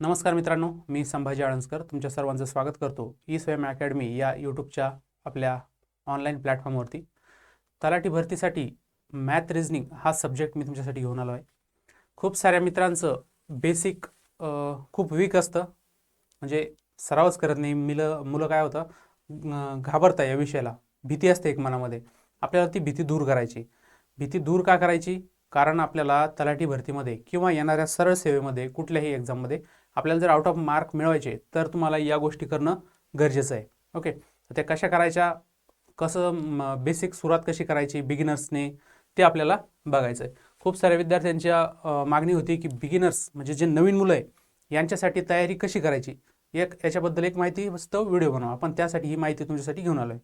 नमस्कार मित्रांनो मी संभाजी आळंजकर तुमच्या सर्वांचं स्वागत करतो ई स्वयं अकॅडमी या यूट्यूबच्या आपल्या ऑनलाईन प्लॅटफॉर्मवरती. तलाठी भरतीसाठी मॅथ रिझनिंग हा सब्जेक्ट मी तुमच्यासाठी घेऊन आलो आहे खूप साऱ्या मित्रांचं बेसिक खूप वीक असतं. म्हणजे सरावच करत नाही. मुलं मुलं काय होतं घाबरतं घाबरता या विषयाला. भीती असते एक मनामध्ये. आपल्याला ती भीती दूर करायची. भीती दूर का करायची? कारण आपल्याला तलाठी भरतीमध्ये किंवा येणाऱ्या सरळ सेवेमध्ये कुठल्याही एक्झाममध्ये आपल्याला जर आउट ऑफ मार्क मिळवायचे तर तुम्हाला या गोष्टी करणं गरजेचं आहे. ओके त्या कशा करायच्या? कसं बेसिक सुरुवात कशी करायची बिगिनर्सने ते आपल्याला बघायचं आहे. खूप साऱ्या विद्यार्थ्यांच्या मागणी होती की बिगिनर्स म्हणजे जे नवीन मुलं आहे यांच्यासाठी तयारी कशी करायची? एक याच्याबद्दल एक माहिती मस्त व्हिडिओ बनवा. आपण त्यासाठी ही माहिती तुमच्यासाठी घेऊन आलो आहे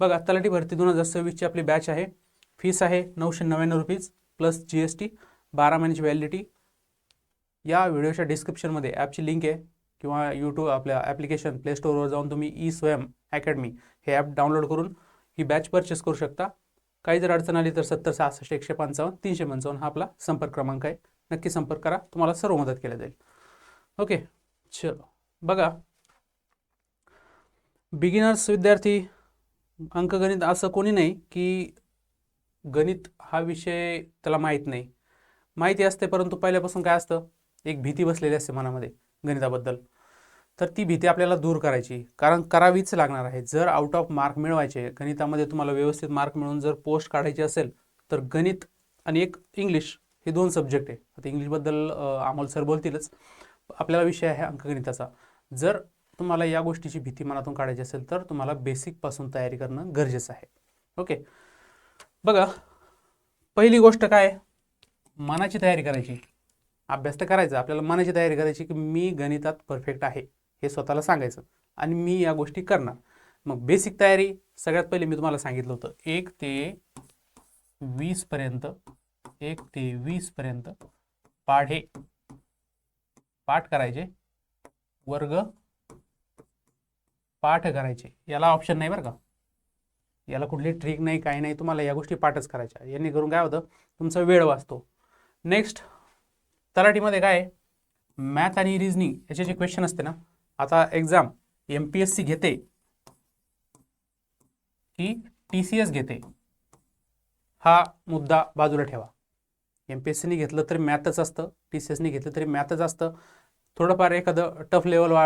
बघा तलाठी भरती दोन हजार सव्वीसची आपली बॅच आहे. फीस आहे नऊशे नव्याण्णव rupees plus G S T बारा महिन्याची व्हॅलिडिटी या व्हिडिओच्या डिस्क्रिप्शनमध्ये ॲपची लिंक आहे किंवा यूट्यूब आपल्या ॲप्लिकेशन प्ले स्टोअरवर जाऊन तुम्ही ई स्वयं अकॅडमी हे ॲप डाउनलोड करून ही बॅच परचेस करू शकता. काही जर अडचण आली तर सत्तर सहासष्ट एकशे पंचावन्न तीनशे पंचावन्न हा आपला संपर्क क्रमांक आहे. नक्की संपर्क करा. तुम्हाला सर्व मदत केली जाईल. ओके चलो. बघा. बिगिनर्स विद्यार्थी अंकगणित असं कोणी नाही की गणित हा विषय त्याला माहीत नाही. माहिती असते परंतु पहिल्यापासून काय असतं? एक भीती बसलेली असते मनामध्ये गणिताबद्दल. तर ती भीती आपल्याला दूर करायची. कारण करावीच लागणार आहे. जर आउट ऑफ मार्क मिळवायचे गणितामध्ये तुम्हाला व्यवस्थित मार्क मिळवून जर पोस्ट काढायची असेल तर गणित आणि एक इंग्लिश हे दोन सब्जेक्ट आहे. आता इंग्लिशबद्दल अं, अमोल सर बोलतीलच. आपल्याला विषय आहे अंकगणिताचा जर तुम्हाला या गोष्टीची भीती मनातून काढायची असेल तर तुम्हाला बेसिकपासून तयारी करणं गरजेचं आहे. ओके बघा पहिली गोष्ट काय? मनाची तयारी करायची. अभ्यास तर करायचा. आपल्याला मनाची तयारी करायची की मी गणितात परफेक्ट आहे हे स्वतःला सांगायचं आणि मी या गोष्टी करणार. मग बेसिक तयारी सगळ्यात पहिले मी तुम्हाला सांगितलं होतं एक ते वीसपर्यंत एक ते वीसपर्यंत पाढे पाठ करायचे वर्ग पाठ करायचे. याला ऑप्शन नाही बरं का? याला कुठली ट्रिक नाही काही नाही तुम्हाला या गोष्टी पाठच करायच्या. यांनी करून काय होतं? तुमचा वेळ वाचतो. नेक्स्ट तलाठीमध्ये काय आहे? मॅथ आणि रिझनिंग याचे जे क्वेश्चन असते ना आता exam M P S C घेते की टी सी एस घेते? हा मुद्दा बाजूला ठेवा. एम पी एस सीने घेतलं तरी मॅथच असतं टी सी एसने घेतलं तरी मॅथच असतं. थोडंफार एखादं टफ लेवल वा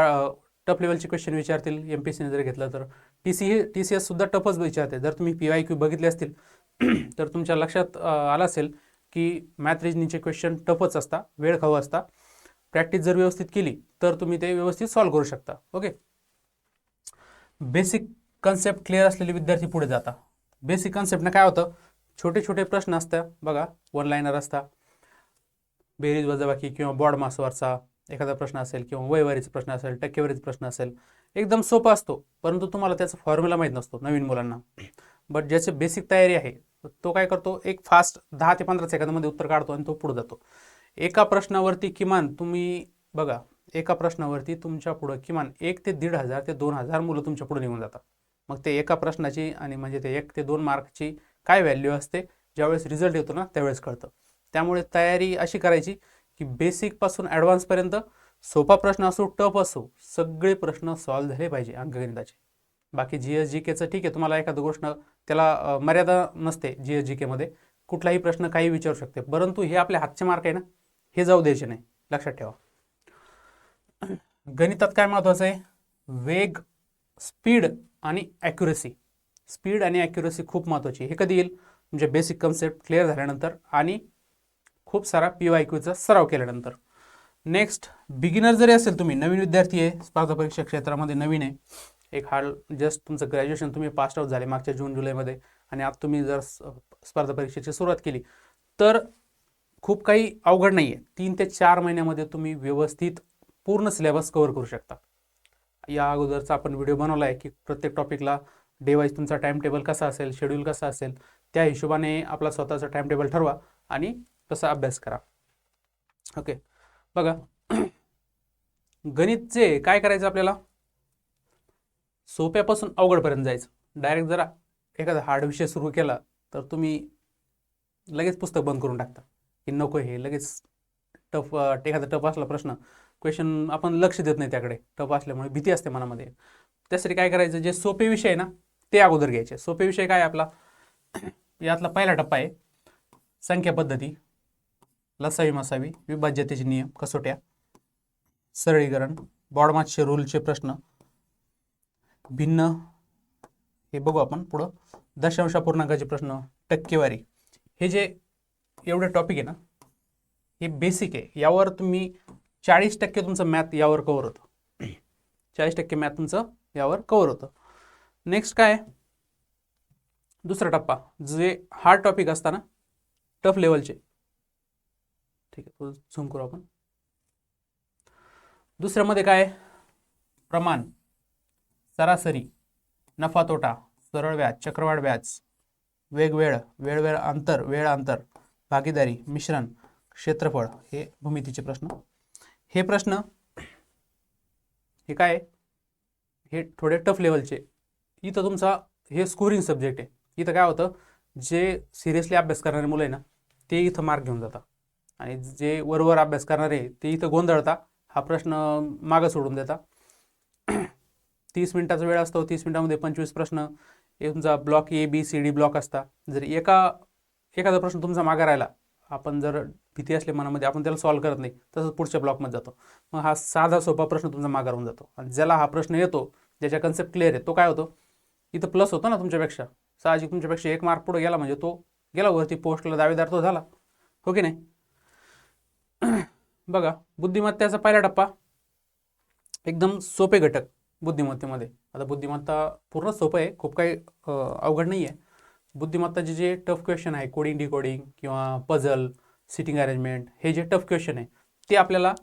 टफ लेवलचे क्वेश्चन विचारतील एम पी एस सीने जर घेतलं तर. टी सी टी सी एससुद्धा टफच विचारते. जर तुम्ही पी वाय क्यू बघितले असतील तर तुमच्या लक्षात आलं असेल की मॅथ रिजनिंगचे क्वेश्चन टफच असता वेळ खाऊ असता. प्रॅक्टिस जर व्यवस्थित केली तर तुम्ही ते व्यवस्थित सॉल्व्ह करू शकता. ओके बेसिक कन्सेप्ट क्लिअर असलेले विद्यार्थी पुढे जाता. बेसिक कन्सेप्टनं काय होतं? छोटे छोटे प्रश्न असतात बघा वन लायनर असता. बेरीज वजाबाकी किंवा बॉड मासवरचा एखादा प्रश्न असेल किंवा वयवारीचा प्रश्न असेल टक्केवारीचा प्रश्न असेल एकदम सोपा असतो. परंतु तुम्हाला त्याचा फॉर्म्युला माहीत नसतो नवीन मुलांना. बट ज्याची बेसिक तयारी आहे तो काय करतो एक फास्ट दहा ते पंधरा सेकंदामध्ये उत्तर काढतो आणि तो पुढे जातो. एका प्रश्नावरती किमान तुम्ही बघा एका प्रश्नावरती तुमच्या पुढं किमान एक ते दीड हजार ते दोन हजार मुलं तुमच्यापुढे निघून जातात. मग ते एका प्रश्नाची आणि म्हणजे ते एक ते दोन मार्कची काय व्हॅल्यू असते ज्यावेळेस रिझल्ट येतो ना त्यावेळेस कळतं. त्यामुळे तयारी अशी करायची की बेसिकपासून ॲडव्हान्सपर्यंत सोपा प्रश्न असो टफ असो सगळे प्रश्न सॉल्व्ह झाले पाहिजे अंकगणिताचे. बाकी जी एस जी केचं ठीक आहे तुम्हाला एखादं गोष्ट त्याला मर्यादा नसते जी एस जी केमध्ये कुठलाही प्रश्न काही विचारू शकते. परंतु हे आपले हातचे मार्क आहे ना हे जाऊ द्यायचे नाही. लक्षात ठेवा. गणितात काय महत्त्वाचं आहे? वेग स्पीड आणि ॲक्युरसी. स्पीड आणि ॲक्युरसी खूप महत्त्वाची आहे. हे कधी येईल? म्हणजे बेसिक कन्सेप्ट क्लिअर झाल्यानंतर आणि खूप सारा पी वाय क्यूचा सराव केल्यानंतर. नेक्स्ट बिगिनर जरी असेल तुम्ही नवीन विद्यार्थी आहे स्पर्धा परीक्षा क्षेत्रामध्ये नवीन आहे एक हाल जस्ट तुमचं ग्रॅज्युएशन तुम्ही पास आउट झाले मागच्या जून जुलैमध्ये आणि आता तुम्ही जर स्पर्धा परीक्षेची सुरुवात केली तर खूप काही अवघड नाही आहे तीन ते चार महिन्यामध्ये तुम्ही व्यवस्थित पूर्ण सिलेबस कव्हर करू शकता. या अगोदरचा आपण व्हिडिओ बनवला आहे की प्रत्येक टॉपिकला डेवाईज तुमचा टाईम टेबल कसा असेल शेड्यूल कसा असेल त्या हिशोबाने आपला स्वतःचा टाईम टेबल ठरवा आणि तसा अभ्यास करा. ओके बघा गणितचे काय करायचं आपल्याला? सोप्यापासून अवघडपर्यंत जायचं. डायरेक्ट जरा एखादा हार्ड विषय सुरू केला तर तुम्ही लगेच पुस्तक बंद करून टाकता. की नको हे लगेच टफ एखादा टफ असला प्रश्न क्वेश्चन आपण लक्ष देत नाही त्याकडे. टफ असल्यामुळे भीती असते मनामध्ये. त्यासाठी काय करायचं जे सोपे विषय आहे ना ते अगोदर घ्यायचे. सोपे विषय काय आपला? यातला पहिला टप्पा आहे संख्या पद्धती. लसावी मसावी विभाज्यतेचे नियम कसोट्या. सरळीकरण बॉडमार्चचे रूलचे प्रश्न. भिन्न? हे बघू आपण पुढं. दशांश अपूर्णांकाचे प्रश्न टक्केवारी. हे जे एवढे टॉपिक आहे ना हे बेसिक आहे. यावर तुम्ही चाळीस टक्के तुमचं मॅथ यावर कवर होतं. चाळीस टक्के मॅथ तुमचं यावर कवर होतं. नेक्स्ट काय? दुसरा टप्पा जे हार्ड टॉपिक असताना टफ लेवलचे ठीक आहे झूम करू आपण. दुसऱ्यामध्ये काय? प्रमाण. सरासरी नफा तोटा सरळ व्याज चक्रवाढ व्याज वेगवेळ वेळ वेळ अंतर वेळ अंतर भागीदारी मिश्रण क्षेत्रफळ हे भूमितीचे प्रश्न. हे प्रश्न हे काय? हे थोडे टफ लेवलचे इथं तुमचा हे स्कोरिंग सब्जेक्ट आहे. इथं काय होतं? जे सिरियसली अभ्यास करणारे मुलं आहे ना ते इथं मार्क घेऊन जातात. आणि जे वरवर अभ्यास करणारे ते इथं गोंधळता हा प्रश्न मागं सोडून देता. तीस मिनिटाचा वेळ असतो तीस मिनिटामध्ये पंचवीस प्रश्न हे तुमचा block A B C D block असता. जर एका एखादा प्रश्न तुमचा मागा राहिला आपण जर भीती असली मनामध्ये आपण त्याला सॉल्व्ह करत नाही तसंच पुढच्या ब्लॉकमध्ये जातो. मग हा साधा सोपा प्रश्न तुमचा मागा राहून जातो. आणि ज्याला हा प्रश्न येतो ज्याच्या कन्सेप्ट क्लिअर आहे तो काय होतो? इथं प्लस होतो ना तुमच्यापेक्षा. साहजिक तुमच्यापेक्षा एक मार्क पुढे गेला म्हणजे तो गेला वरती पोस्टला दावेदार तो झाला. हो की नाही? बघा बुद्धिमत्तेचा पहिला टप्पा एकदम सोपे घटक. बुद्धिमत्तेमध्ये. आता बुद्धिमत्ता पूर्ण सोपं आहे खूप काही अवघड नाही आहे. बुद्धिमत्ताचे जे टफ क्वेश्चन आहे कोडिंग डिकोडिंग किंवा पझल सिटिंग अरेंजमेंट हे जे टफ क्वेश्चन आहे ते आपल्याला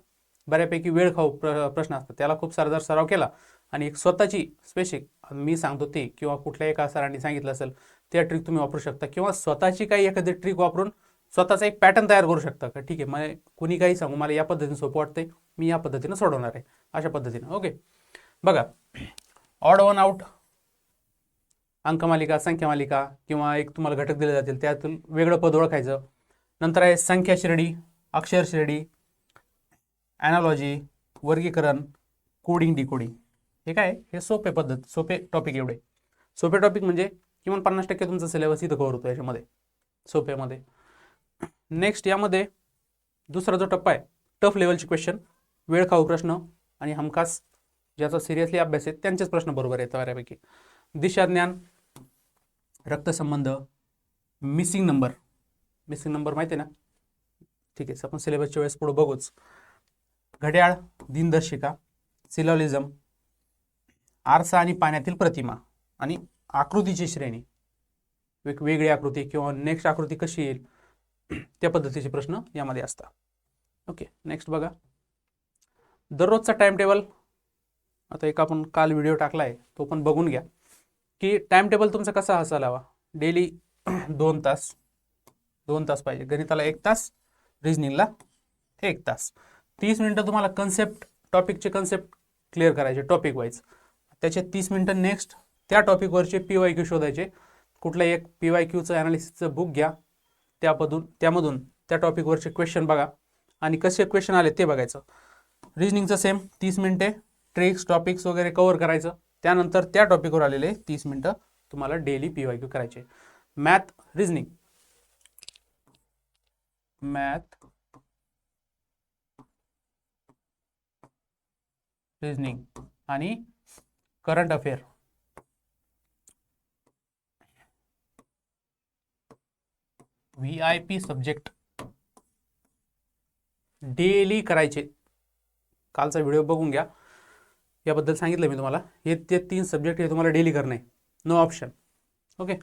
बऱ्यापैकी वेळ खाऊ प्र प्रश्न असतात. त्याला खूप सारा जर सराव केला आणि एक स्वतःची स्पेसिक मी सांगतो ते किंवा कुठल्या एका सरांनी सांगितलं असेल त्या ट्रिक तुम्ही वापरू शकता. किंवा स्वतःची काही एखादी ट्रिक वापरून स्वतःचा एक पॅटर्न तयार करू शकता. का ठीक आहे मला कुणी काही सांगू मला या पद्धतीने सोपं वाटते मी या पद्धतीनं सोडवणार आहे. अशा पद्धतीनं. ओके बघा ऑड वन आउट अंकमालिका संख्यामालिका किंवा एक तुम्हाला घटक दिले जातील त्यातून वेगळं पद ओळखायचं. नंतर आहे संख्या श्रेणी अक्षर श्रेणी ॲनालॉजी वर्गीकरण कोडिंग डिकोडिंग हे काय? आहे? हे सोपे पद्धत सोपे टॉपिक एवढे. सोपे टॉपिक म्हणजे किमान पन्नास टक्के तुमचा सिलेबस इथं कव्हर होतो याच्यामध्ये. सोप्यामध्ये. नेक्स्ट यामध्ये दुसरा जो टप्पा आहे टफ लेवलचे क्वेश्चन वेळ खाऊ प्रश्न आणि हमखास ज्याचा सिरियसली अभ्यास आहे त्यांचेच प्रश्न बरोबर येतात बऱ्यापैकी. दिशा ज्ञान रक्तसंबंध मिसिंग नंबर मिसिंग नंबर माहिती आहे ना? ठीक आहे आपण सिलेबसच्या वेळेस पुढे बघूच. घड्याळ दिनदर्शिका सिलॉलिझम आरसा आणि पाण्यातील प्रतिमा आणि आकृतीची श्रेणी. एक वेगळी आकृती किंवा नेक्स्ट आकृती कशी येईल त्या पद्धतीचे प्रश्न यामध्ये असतात. ओके नेक्स्ट बघा. दररोजचा टाइम टेबल आता एक आपण काल व्हिडिओ टाकला आहे तो पण बघून घ्या. की टाइम टेबल तुमचा कसा असायला हवा? डेली दोन तास. दोन तास पाहिजे. गणिताला एक तास रिजनिंगला एक तास. तीस मिनटं तुम्हाला कन्सेप्ट टॉपिकचे कन्सेप्ट क्लिअर करायचे टॉपिक वाईज त्याचे तीस मिनटं नेक्स्ट त्या टॉपिकवरचे पी वाय क्यू शोधायचे. कुठलं एक पी वाय क्यूचं ॲनालिसिसचं बुक घ्या. त्यामधून त्यामधून त्या टॉपिकवरचे क्वेश्चन बघा. आणि कसे क्वेश्चन आले ते बघायचं. रिजनिंगचं सेम तीस मिनटे. ट्रिक्स टॉपिक्स वगैरे कवर करायचं. त्यानंतर त्या टॉपिकवर आलेले तीस मिनटं तुम्हाला डेली पी वाय क्यू करायचे. मॅथ रिजनिंग मॅथ रिजनिंग आणि current affair V I P subject daily करायचे. कालचा व्हिडिओ बघून घ्या. याबद्दल सांगितलं मी तुम्हाला. हे ते तीन सब्जेक्ट हे तुम्हाला डेली करणे. नो ऑप्शन ओके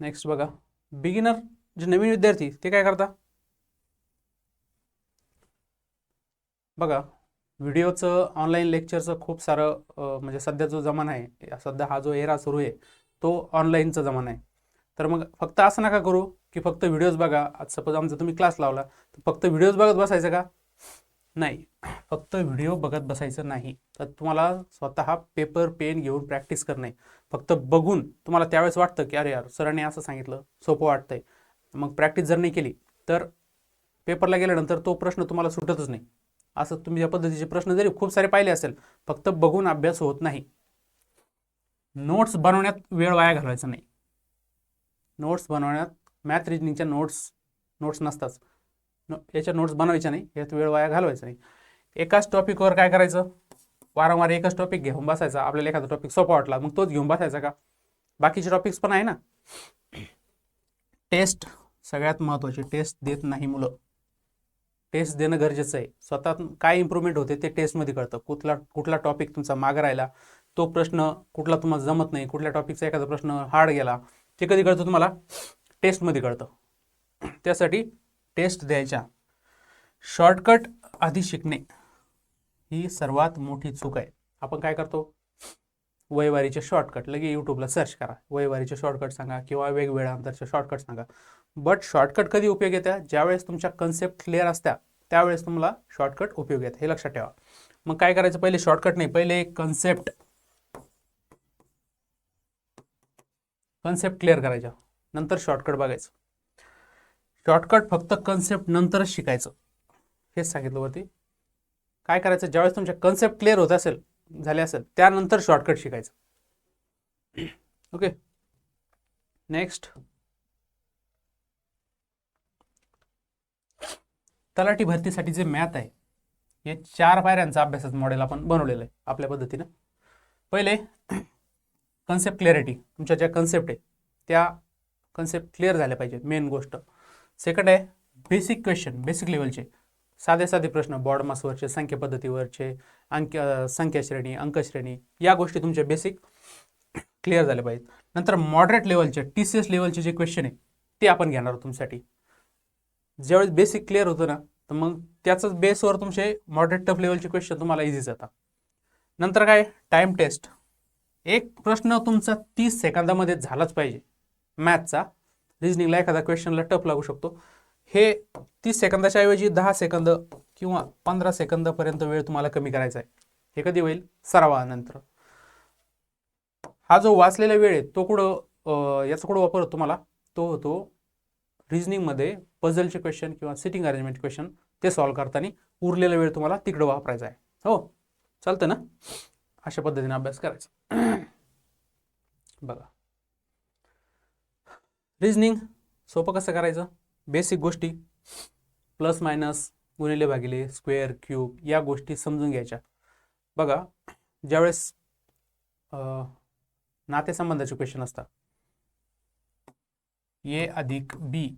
नेक्स्ट बघा. बिगिनर जे नवीन विद्यार्थी ते काय करता? बघा. व्हिडिओचं ऑनलाईन लेक्चरचं खूप सारं म्हणजे सध्या जो जमाना आहे सध्या हा जो एरा सुरू आहे तो ऑनलाईनचा जमाना आहे. तर मग फक्त असं नका करू की फक्त व्हिडिओज बघा. आज सपोज आमचा तुम्ही क्लास लावला तर फक्त व्हिडिओज बघत बसायचं का? नाही. फक्त व्हिडिओ बघत बसायचं नाही. तर तुम्हाला स्वतः पेपर पेन घेऊन प्रॅक्टिस करणे. फक्त बघून तुम्हाला त्यावेळेस वाटतं की अरे यार सरांनी असं सांगितलं सोपं वाटतंय. मग प्रॅक्टिस जर नाही केली तर पेपरला गेल्यानंतर तो प्रश्न तुम्हाला सुटतच नाही. असं तुम्ही या पद्धतीचे प्रश्न जरी खूप सारे पाहिले असेल फक्त बघून अभ्यास होत नाही. नोट्स बनवण्यात वेळ वाया घालवायचा नाही. नोट्स बनवण्यात मॅथ रिजनिंगच्या नोट्स नोट्स नसतात याच्या नोट्स बनवायच्या नाही. यात वेळ वाया घालवायचा नाही. एकाच टॉपिकवर काय करायचं? वारंवार एकच टॉपिक घेऊन बसायचा. आपल्याला एखादा टॉपिक सोपा वाटला मग तोच घेऊन बसायचा का? बाकीचे टॉपिक्स पण आहे ना. टेस्ट सगळ्यात महत्त्वाची टेस्ट देत नाही मुलं. टेस्ट देणं गरजेचं आहे. स्वतः काय इम्प्रूव्हमेंट होते ते टेस्टमध्ये कळतं. कुठला कुठला टॉपिक तुमचा माग राहिला तो प्रश्न कुठला तुम्हाला जमत नाही कुठल्या टॉपिकचा एखादा प्रश्न हार्ड गेला ते कधी कळतं तुम्हाला? टेस्टमध्ये कळतं. त्यासाठी टेस्ट द्यायच्या. शॉर्टकट आधी शिकणे ही सर्वात मोठी चूक आहे. आपण काय करतो? वयवारीचे शॉर्टकट. लगे यूट्यूबला सर्च करा. वयवारीचे शॉर्टकट सांगा किंवा वेगवेगळ्या अंतरचे शॉर्टकट सांगा. बट शॉर्टकट कधी उपयोग येत्या? ज्यावेळेस तुमच्या कन्सेप्ट क्लिअर असत्या त्यावेळेस तुम्हाला शॉर्टकट उपयोग येतात हे लक्षात ठेवा. मग काय करायचं? पहिले शॉर्टकट नाही पहिले कन्सेप्ट कन्सेप्ट क्लिअर करायच्या नंतर शॉर्टकट बघायचं. शॉर्टकट फक्त कन्सेप्ट नंतरच शिकायचं. हेच सांगितलं वरती. काय करायचं? ज्यावेळेस तुमच्या कन्सेप्ट क्लिअर होत असेल झाले असेल त्यानंतर शॉर्टकट शिकायचं. ओके नेक्स्ट तलाठी भरतीसाठी जे मॅथ आहे हे चार पायऱ्यांचा अभ्यासाचं मॉडेल आपण बनवलेलं आहे आपल्या पद्धतीनं. पहिले कन्सेप्ट क्लिअरिटी तुमच्या ज्या कन्सेप्ट आहे त्या कन्सेप्ट क्लिअर झाल्या पाहिजेत मेन गोष्ट. सेकंड आहे बेसिक क्वेश्चन बेसिक लेवलचे साधे साधे प्रश्न बॉर्ड मासवरचे संख्या पद्धतीवरचे अंक संख्याश्रेणी संख्या श्रेणी अंकश्रेणी या गोष्टी तुमच्या बेसिक क्लिअर झाल्या पाहिजेत. नंतर मॉडरेट लेवलचे टी सी एस लेवलचे जे क्वेश्चन आहे ते आपण घेणार आहोत तुमच्यासाठी. ज्यावेळेस बेसिक क्लिअर होतं ना तर मग त्याचंच बेसवर तुमचे मॉडरेट टफ लेवलचे क्वेश्चन तुम्हाला इझी जातात. नंतर काय? टाइम टेस्ट एक प्रश्न तुमचा तीस सेकंदामध्ये झालाच पाहिजे. मॅथचा रिजनिंगला एखादा क्वेश्चनला टप लागू शकतो. हे तीस सेकंदाच्या ऐवजी दहा सेकंद किंवा पंधरा सेकंदापर्यंत वेळ तुम्हाला कमी करायचा आहे. हे कधी होईल? सरावानंतर. हा जो वाचलेला वेळ आहे तो कुठं याचा कुठं वापर तुम्हाला? तो होतो रिजनिंगमध्ये पझलचे क्वेश्चन किंवा सिटिंग अरेंजमेंट क्वेश्चन ते सॉल्व्ह करताना उरलेला वेळ तुम्हाला तिकडं वापरायचा आहे. हो? चालतं ना? अशा पद्धतीने अभ्यास करायचा. बघा. रिजनिंग सोपं कसं करायचं? बेसिक गोष्टी. प्लस मायनस गुणिले भागिले स्क्वेअर क्यूब या गोष्टी समजून घ्यायच्या. बघा ज्यावेळेस नातेसंबंधाचे क्वेश्चन असतात. ए अधिक बी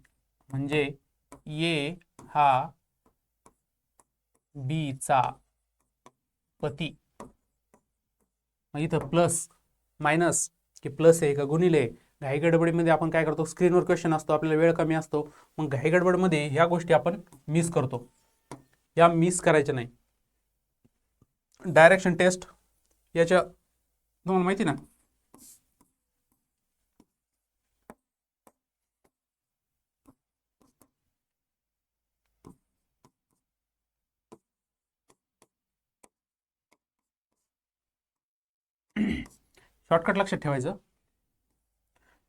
म्हणजे ए हा बीचा पती. मग इथं प्लस मायनस की प्लस आहे का गुणिले घाईगडबडीमध्ये घाई गडबडीमध्ये आपण काय करतो? स्क्रीनवर क्वेश्चन असतो आपल्याला वेळ कमी असतो. मग घाई गडबडमध्ये ह्या गोष्टी आपण मिस करतो. या मिस करायच्या नाही. डायरेक्शन टेस्ट याच्या तुम्हाला माहिती ना? शॉर्टकट लक्षात ठेवायचं.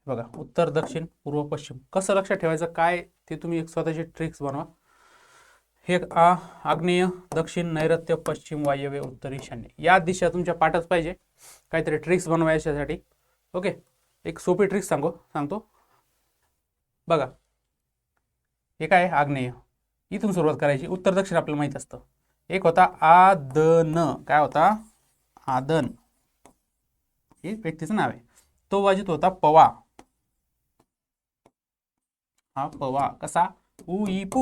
बघा उत्तर दक्षिण पूर्व पश्चिम. कसं लक्षात ठेवायचं? काय? ते तुम्ही एक स्वतःचे ट्रिक्स बनवा. हे आ आग्नेय दक्षिण नैऋत्य पश्चिम वायव्य उत्तर ईशान्य या दिशा तुमच्या पाठच पाहिजे. काहीतरी ट्रिक्स बनवायच्यासाठी ओके? एक सोपी ट्रिक्स सांगू सांगतो. बघा. हे काय? आहे? आग्नेय. इथून सुरुवात करायची. उत्तर दक्षिण आपल्याला माहीत असतं. एक होता आदन. काय होता? आदन. हे व्यक्तीचं नाव आहे. तो वाजित होता पवा. हा पवा कसा? उ ई पू.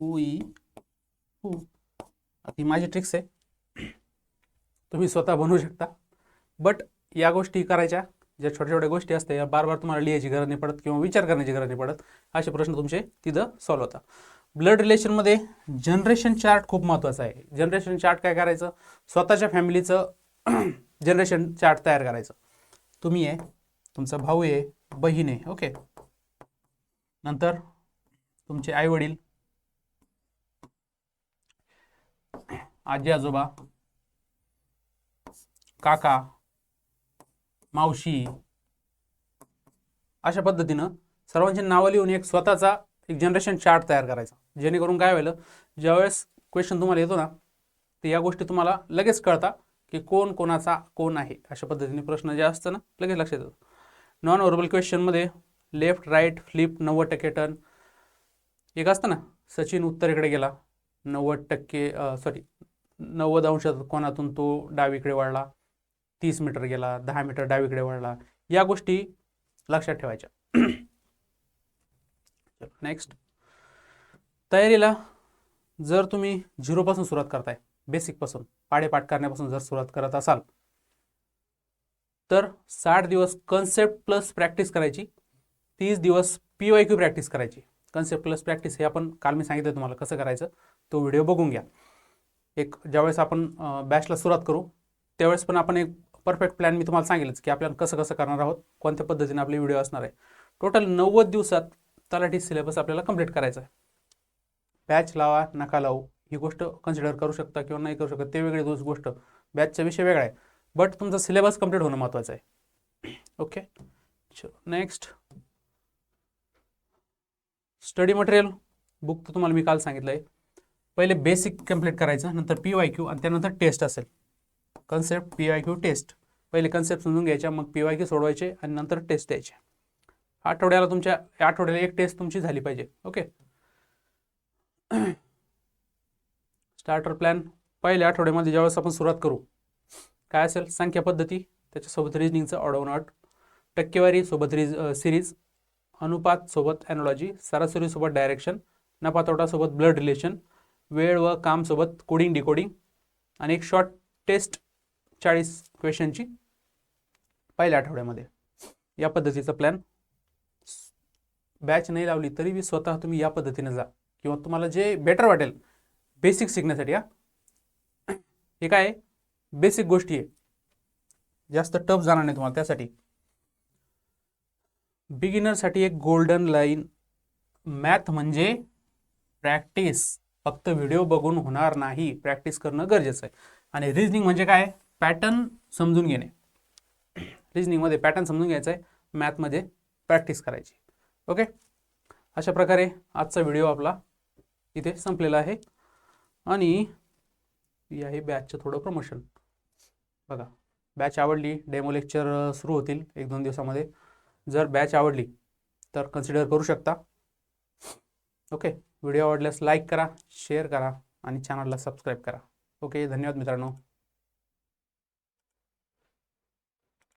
उ ई पू. ही माझी ट्रिक्स आहे. तुम्ही स्वतः बनवू शकता. बट या गोष्टी करायच्या ज्या छोट्या छोट्या गोष्टी असते या बार बार तुम्हाला लिहायची गरज नाही पडत किंवा विचार करण्याची गरज नाही पडत. असे प्रश्न तुमचे तिथं सॉल्व्ह होता ब्लड रिलेशनमध्ये जनरेशन चार्ट खूप महत्त्वाचा आहे. जनरेशन चार्ट काय करायचं? स्वतःच्या फॅमिलीचं जनरेशन चार्ट तयार करायचं. तुम्ही आहे तुमचा भाऊ आहे बहीण आहे ओके नंतर तुमचे आई वडील आजी आजोबा काका मावशी अशा पद्धतीनं सर्वांची नावं लिहून एक स्वतःचा एक जनरेशन चार्ट तयार करायचा. जेणेकरून काय होईल ज्यावेळेस क्वेश्चन तुम्हाला येतो ना तर या गोष्टी तुम्हाला लगेच कळता की कोण कोणाचा कोण आहे. अशा पद्धतीने प्रश्न जे असतं ना लगेच लक्षात येतो. नॉन ओरबल क्वेश्चनमध्ये लेफ्ट राईट फ्लिप नव्वद टक्के टर्न. एक असतं ना सचिन उत्तरेकडे गेला. नव्वद टक्के सॉरी नव्वद अंशात कोणातून तो डावीकडे वळला. तीस मीटर गेला दहा मीटर डावीकडे वळला. या गोष्टी लक्षात ठेवायच्या. नेक्स्ट तयारीला जर तुम्ही झिरोपासून सुरुवात करताय बेसिकपासून पाडेपाठ करण्यापासून जर सुरुवात करत असाल तर साठ दिवस कन्सेप्ट प्लस प्रॅक्टिस करायची. तीस दिवस पी वाय क्यू प्रॅक्टिस करायची. कन्सेप्ट प्लस प्रॅक्टिस हे आपण काल मी सांगितलं तुम्हाला कसं करायचं तो व्हिडिओ बघून घ्या. एक ज्यावेळेस आपण बॅचला सुरुवात करू त्यावेळेस पण आपण एक परफेक्ट प्लॅन मी तुम्हाला सांगेलच की आपल्याला कसं कसं करणार आहोत कोणत्या पद्धतीने आपले व्हिडिओ असणार आहे. टोटल नव्वद दिवसात तलाठी सिलेबस आपल्याला कंप्लीट करायचा आहे. बॅच लावा नका लावू ही गोष्ट कन्सिडर करू शकता किंवा नाही करू शकता ते वेगळी दुस गोष्ट. बॅचचा विषय वेगळा आहे. बट तुमचा सिलेबस कंप्लीट होणं महत्त्वाचं आहे. Okay next study material book तर तुम्हाला मी काल सांगितलं आहे पहिले बेसिक कंप्लीट करायचं नंतर पी वाय क्यू आणि त्यानंतर टेस्ट असेल. Concept P Y Q test पहिले कन्सेप्ट समजून घ्यायच्या मग पी वाय क्यू सोडवायचे आणि नंतर टेस्ट द्यायचे. आठवड्याला तुमच्या या आठवड्याला एक टेस्ट तुमची झाली पाहिजे ओके स्टार्टर प्लॅन पहिल्या आठवड्यामध्ये ज्यावेळेस आपण सुरुवात करू काय असेल? संख्या पद्धती त्याच्यासोबत रिजनिंगचं ऑड ऑन ऑट टक्केवारी सोबत रिज सिरीज अनुपात सोबत ॲनॉलॉजी सरासरीसोबत डायरेक्शन नफातोटासोबत ब्लड रिलेशन वेळ व कामसोबत कोडिंग डिकोडिंग आणि एक शॉर्ट टेस्ट चाळीस क्वेश्चनची पहिल्या आठवड्यामध्ये. या पद्धतीचा प्लॅन बॅच नाही लावली तरी बी स्वतः तुम्ही या पद्धतीने जा. किंवा तुम्हाला जे बेटर वाटेल बेसिक शिकण्यासाठी हा. हे काय बेसिक गोष्टी आहे. जास्त टफ जाणार नाही तुम्हाला त्यासाठी. बिगिनरसाठी एक गोल्डन लाईन. मॅथ म्हणजे प्रॅक्टिस. फक्त व्हिडिओ बघून होणार नाही. प्रॅक्टिस करणं गरजेचं आहे. आणि रिजनिंग म्हणजे काय? पॅटर्न समजून घेणे. रिजनिंगमध्ये पॅटर्न समजून घ्यायचं आहे. मॅथमध्ये प्रॅक्टिस करायची. ओके? अशा प्रकारे आजचा व्हिडिओ आपला इथे संपलेला आहे. आणि या आहे बॅचचं थोडं प्रमोशन बघा. बॅच आवडली. डेमो लेक्चर सुरू होतील. एक दोन दिवसामध्ये. जर बॅच आवडली तर कन्सिडर करू शकता. ओके व्हिडिओ आवडल्यास लाईक करा शेअर करा आणि चॅनलला सबस्क्राईब करा. ओके धन्यवाद मित्रांनो.